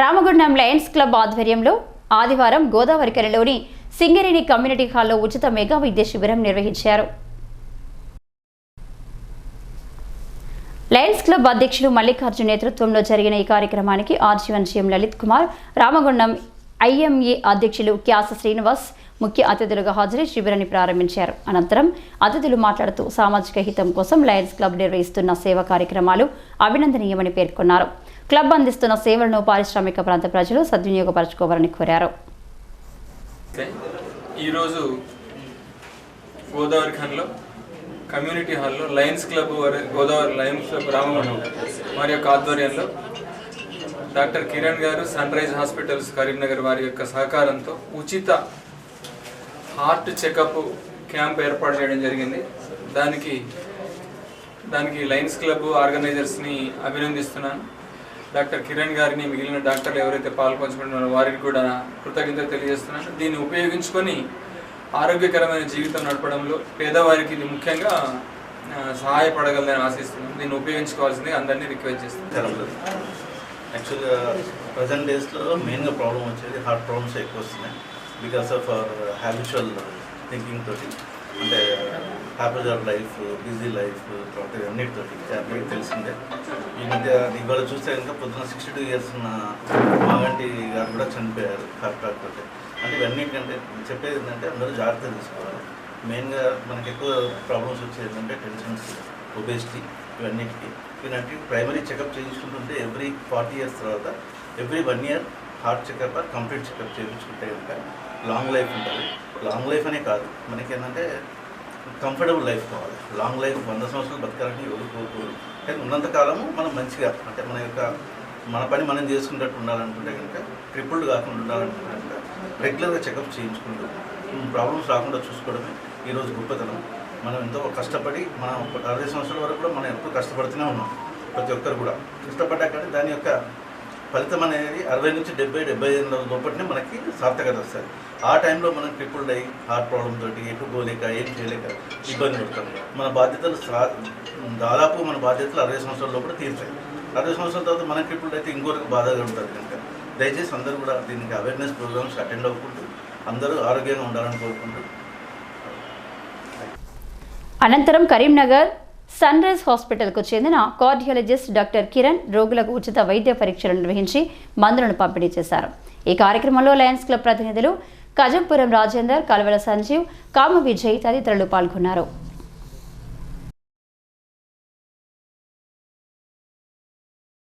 Ramagundam Lions club ఆధ్వర్యంలో ఆదివారం Godavari కరలోని Singareni community హాల్లో ఉచిత మెగా వైద్య శిబిరం నిర్వహించారు. లయన్స్ క్లబ్ అధ్యక్షులు మల్లికార్జున్ నేతృత్వంలో జరిగిన ఈ కార్యక్రమానికి RG one CM Lalit Kumar Ramagundam IMA అధ్యక్షులు క్యాస శ్రీనివాస్ ముఖ్య అతిథులుగా హాజరై శిబిరాన్ని ప్రారంభించారు. అనంతరం అతిథులు మాట్లాడుతూ సామాజిక హితం కోసం లయన్స్ క్లబ్ నిర్వహిస్తున్న సేవా కార్యక్రమాలు అభినందనీయమని పేర్కొన్నారు. క్లబ్ అందిస్తున్న సేవలను పారిశ్రామిక ప్రాంత ప్రజలు సద్వినియోగపరచుకోవాలని కోరారు. ఈరోజు గోదావరి ఖాన్లో కమ్యూనిటీ హాల్లో లయన్స్ క్లబ్ వారి గోదావరి లయన్స్ క్లబ్ రామగుండం వారి యొక్క ఆధ్వర్యంలో డాక్టర్ కిరణ్ గారు సన్ రైజ్ హాస్పిటల్స్ కరీంనగర్ వారి యొక్క సహకారంతో ఉచిత హార్ట్ చెకప్ క్యాంప్ ఏర్పాటు చేయడం జరిగింది. దానికి దానికి లయన్స్ క్లబ్ ఆర్గనైజర్స్ని అభినందిస్తున్నాను. డాక్టర్ కిరణ్ గారిని మిగిలిన డాక్టర్లు ఎవరైతే పాల్పంచుకుంటున్నారో వారికి కూడా కృతజ్ఞత తెలియజేస్తున్నాను. దీన్ని ఉపయోగించుకొని ఆరోగ్యకరమైన జీవితం నడపడంలో పేదవారికి ఇది ముఖ్యంగా సహాయపడగలని సహాయపడగలదని ఆశిస్తున్నాను. దీన్ని ఉపయోగించుకోవాల్సింది అందరినీ రిక్వెస్ట్ చేస్తున్నాను. యాక్చువల్గా ప్రజెంట్ డేస్లో మెయిన్గా ప్రాబ్లం వచ్చేది హార్ట్ ప్రాబ్లమ్స్ ఎక్కువ వస్తున్నాయి. Because of our habitual thinking తోటి. అంటే happy of life busy life తర్వాత అన్నిటితో అందరికీ తెలిసిందే. ఈ మధ్య ఇవాళ చూస్తే కనుక పొద్దున సిక్స్టీ టూ ఇయర్స్ ఉన్న మాగంటి గారు కూడా చనిపోయారు హార్ట్ అటాక్ తోటి. అంటే ఇవన్నిటికంటే చెప్పేది ఏంటంటే అందరూ జాగ్రత్త తీసుకోవాలి. మెయిన్గా మనకి ఎక్కువ ప్రాబ్లమ్స్ వచ్చేది ఏంటంటే టెన్షన్స్ ఒబేసిటీ ఇవన్నిటికి. ఇలాంటి ప్రైమరీ చెకప్ చేయించుకుంటుంటే ఎవ్రీ ఫార్టీ ఇయర్స్ తర్వాత every one year heart checkup complete checkup చేయించుకుంటే కనుక లాంగ్ లైఫ్ ఉంటుంది. లాంగ్ లైఫ్ అనే కాదు. మనకి ఏంటంటే కంఫర్టబుల్ లైఫ్ కావాలి. లాంగ్ లైఫ్ వంద సంవత్సరాలు బతకాలని ఎవరు కోరుకోరు కానీ ఉన్నంత కాలము మనం మంచిగా అంటే మన యొక్క మన పని మనం చేసుకున్నట్టు ఉండాలనుకుంటే కనుక ట్రిపుల్డ్ కాకుండా ఉండాలనుకుంటే కనుక రెగ్యులర్గా చెకప్ చేయించుకుంటూ ప్రాబ్లమ్స్ రాకుండా చూసుకోవడమే ఈరోజు గొప్పతనం. మనం ఎంతో కష్టపడి మనం ఒక అరవై సంవత్సరాల వరకు కూడా మనం ఎప్పుడు కష్టపడుతూనే ఉన్నాం. ప్రతి ఒక్కరు కూడా. కష్టపడ్డా కానీ దాని యొక్క ఫలితం అనేది అరవై నుంచి డెబ్బై డెబ్బై ఐదు లోపలనే మనకి సార్థకత వస్తుంది. ఆ టైంలో మనం ట్రిపుల్ అయ్యి హార్ట్ ప్రాబ్లం తోటి ఎటు పోలేక ఏం చేయలేక ఇబ్బంది పడతాం. మన బాధ్యతలు దాదాపు మన బాధ్యతలు అరవై సంవత్సరాల లోపల తీర్చాయి అరవై సంవత్సరాల తర్వాత మన ట్రిపుల్ అయితే ఇంకొకరికి బాధగా ఉంటుంది కనుక దయచేసి అందరూ కూడా దీనికి అవేర్నెస్ ప్రోగ్రామ్స్ అటెండ్ అవ్వకుంటూ అందరూ ఆరోగ్యంగా ఉండాలని కోరుకుంటూ. అనంతరం కరీంనగర్ సన్ రైజ్ హాస్పిటల్కు చెందిన కార్డియాలజిస్ట్ డాక్టర్ కిరణ్ రోగులకు ఉచిత వైద్య పరీక్షలు నిర్వహించి మందులను పంపిణీ చేశారు. ఈ కార్యక్రమంలో లయన్స్ క్లబ్ ప్రతినిధులు కజంపురం రాజేందర్ కలవెల సంజీవ్ కామ విజయ్ తదితరులు పాల్గొన్నారు.